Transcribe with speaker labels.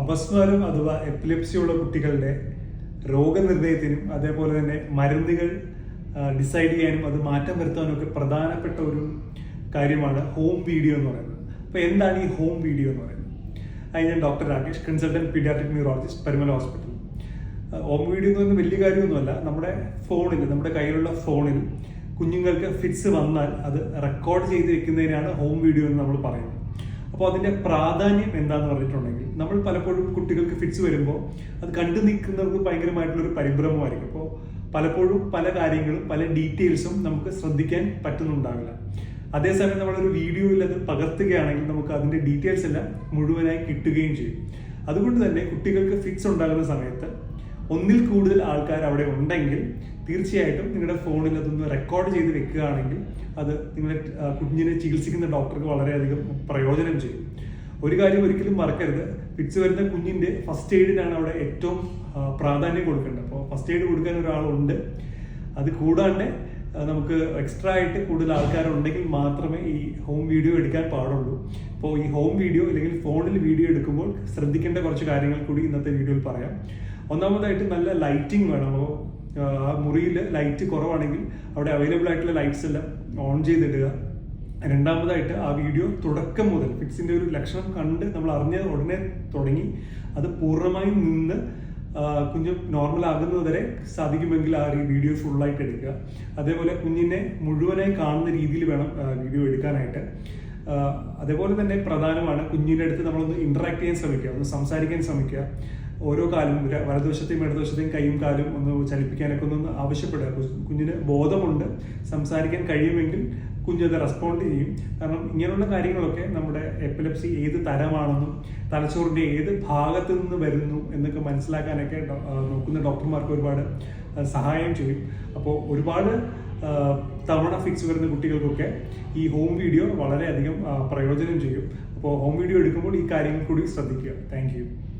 Speaker 1: അപസ്മാരം അഥവാ എപ്പിലെപ്സിയുള്ള കുട്ടികളുടെ രോഗനിർണയത്തിനും അതേപോലെ തന്നെ മരുന്നുകൾ ഡിസൈഡ് ചെയ്യാനും അത് മാറ്റം വരുത്താനും ഒക്കെ പ്രധാനപ്പെട്ട ഒരു കാര്യമാണ് ഹോം വീഡിയോ എന്ന് പറയുന്നത്. അപ്പോൾ എന്താണ് ഈ ഹോം വീഡിയോ എന്ന് പറയുന്നത്? അത് ഞാൻ doctor Rakesh consultant paediatric neurologist Parumala hospital home video എന്ന് പറയുന്നത് വലിയ കാര്യമൊന്നുമല്ല. നമ്മുടെ ഫോണിൽ നമ്മുടെ കയ്യിലുള്ള ഫോണിൽ കുഞ്ഞുങ്ങൾക്ക് ഫിറ്റ്സ് വന്നാൽ അത് റെക്കോർഡ് ചെയ്ത് വെക്കുന്നതിനാണ് ഹോം വീഡിയോ എന്ന് നമ്മൾ പറയുന്നത്. അപ്പോൾ അതിന്റെ പ്രാധാന്യം എന്താന്ന് പറഞ്ഞിട്ടുണ്ടെങ്കിൽ നമ്മൾ പലപ്പോഴും കുട്ടികൾക്ക് ഫിറ്റ്സ് വരുമ്പോൾ അത് കണ്ടു നിൽക്കുന്നവർക്ക് ഭയങ്കരമായിട്ടുള്ളൊരു പരിഭ്രമമായിരിക്കും. അപ്പോൾ പലപ്പോഴും പല കാര്യങ്ങളും പല ഡീറ്റെയിൽസും നമുക്ക് ശ്രദ്ധിക്കാൻ പറ്റുന്നുണ്ടാവില്ല. അതേസമയം നമ്മളൊരു വീഡിയോയിൽ അത് പകർത്തുകയാണെങ്കിൽ നമുക്ക് അതിന്റെ ഡീറ്റെയിൽസ് എല്ലാം മുഴുവനായി കിട്ടുകയും ചെയ്യും. അതുകൊണ്ട് തന്നെ കുട്ടികൾക്ക് ഫിറ്റ്സ് ഉണ്ടാകുന്ന സമയത്ത് ഒന്നിൽ കൂടുതൽ ആൾക്കാർ അവിടെ ഉണ്ടെങ്കിൽ തീർച്ചയായിട്ടും നിങ്ങളുടെ ഫോണിൽ അതൊന്ന് റെക്കോർഡ് ചെയ്ത് വെക്കുകയാണെങ്കിൽ അത് നിങ്ങളുടെ കുഞ്ഞിനെ ചികിത്സിക്കുന്ന ഡോക്ടർക്ക് വളരെയധികം പ്രയോജനം ചെയ്യും. ഒരു കാര്യം ഒരിക്കലും മറക്കരുത്. ഫിറ്റ്സ് വരുന്ന കുഞ്ഞിന്റെ ഫസ്റ്റ് എയ്ഡിനാണ് അവിടെ ഏറ്റവും പ്രാധാന്യം കൊടുക്കേണ്ടത്. അപ്പോൾ ഫസ്റ്റ് എയ്ഡ് കൊടുക്കാൻ ഒരാളുണ്ട്. അത് കൂടാണ്ട് നമുക്ക് എക്സ്ട്രാ ആയിട്ട് കൂടുതൽ ആൾക്കാരുണ്ടെങ്കിൽ മാത്രമേ ഈ ഹോം വീഡിയോ എടുക്കാൻ പാടുള്ളൂ. അപ്പോൾ ഈ ഹോം വീഡിയോ അല്ലെങ്കിൽ ഫോണിൽ വീഡിയോ എടുക്കുമ്പോൾ ശ്രദ്ധിക്കേണ്ട കുറച്ച് കാര്യങ്ങൾ കൂടി ഇന്നത്തെ വീഡിയോയിൽ പറയാം. ഒന്നാമതായിട്ട് നല്ല ലൈറ്റിംഗ് വേണം. അപ്പോൾ ആ മുറിയിൽ ലൈറ്റ് കുറവാണെങ്കിൽ അവിടെ അവൈലബിൾ ആയിട്ടുള്ള ലൈറ്റ്സ് എല്ലാം ഓൺ ചെയ്തിടുക. രണ്ടാമതായിട്ട് ആ വീഡിയോ തുടക്കം മുതൽ ഫിക്സിന്റെ ഒരു ലക്ഷണം കണ്ട് നമ്മൾ അറിഞ്ഞ ഉടനെ തുടങ്ങി. അത് പൂർണമായും നിന്ന് കുഞ്ഞ് നോർമൽ ആകുന്നതുവരെ സാധിക്കുമെങ്കിൽ ആ ഒരു വീഡിയോ ഫുള്ളായിട്ട് എടുക്കുക. അതേപോലെ കുഞ്ഞിനെ മുഴുവനായി കാണുന്ന രീതിയിൽ വേണം വീഡിയോ എടുക്കാനായിട്ട്. അതേപോലെ തന്നെ പ്രധാനമാണ് കുഞ്ഞിന്റെ അടുത്ത് നമ്മളൊന്ന് ഇൻട്രാക്ട് ചെയ്യാൻ ശ്രമിക്കുക ഒന്ന് സംസാരിക്കാൻ ശ്രമിക്കുക. ഓരോ കാലും വലതുവശത്തെയും ഇടതുവശത്തെയും കൈയും കാലും ഒന്ന് ചലിപ്പിക്കാനൊക്കെ ഒന്ന് ആവശ്യപ്പെടുക. കുഞ്ഞിന് ബോധമുണ്ട് സംസാരിക്കാൻ കഴിയുമെങ്കിൽ കുഞ്ഞത് റെസ്പോണ്ട് ചെയ്യും. കാരണം ഇങ്ങനെയുള്ള കാര്യങ്ങളൊക്കെ നമ്മുടെ എപ്പിലെപ്സി ഏത് തരമാണെന്നും തലച്ചോറിന്റെ ഏത് ഭാഗത്ത് നിന്ന് വരുന്നു എന്നൊക്കെ മനസ്സിലാക്കാനൊക്കെ നോക്കുന്ന ഡോക്ടർമാർക്ക് ഒരുപാട് സഹായം ചെയ്യും. അപ്പോൾ ഒരുപാട് തവണ ഫിക്സ് വരുന്ന കുട്ടികൾക്കൊക്കെ ഈ ഹോം വീഡിയോ വളരെയധികം പ്രയോജനം ചെയ്യും. അപ്പോൾ ഹോം വീഡിയോ എടുക്കുമ്പോൾ ഈ കാര്യങ്ങൾ കൂടി ശ്രദ്ധിക്കുക. താങ്ക്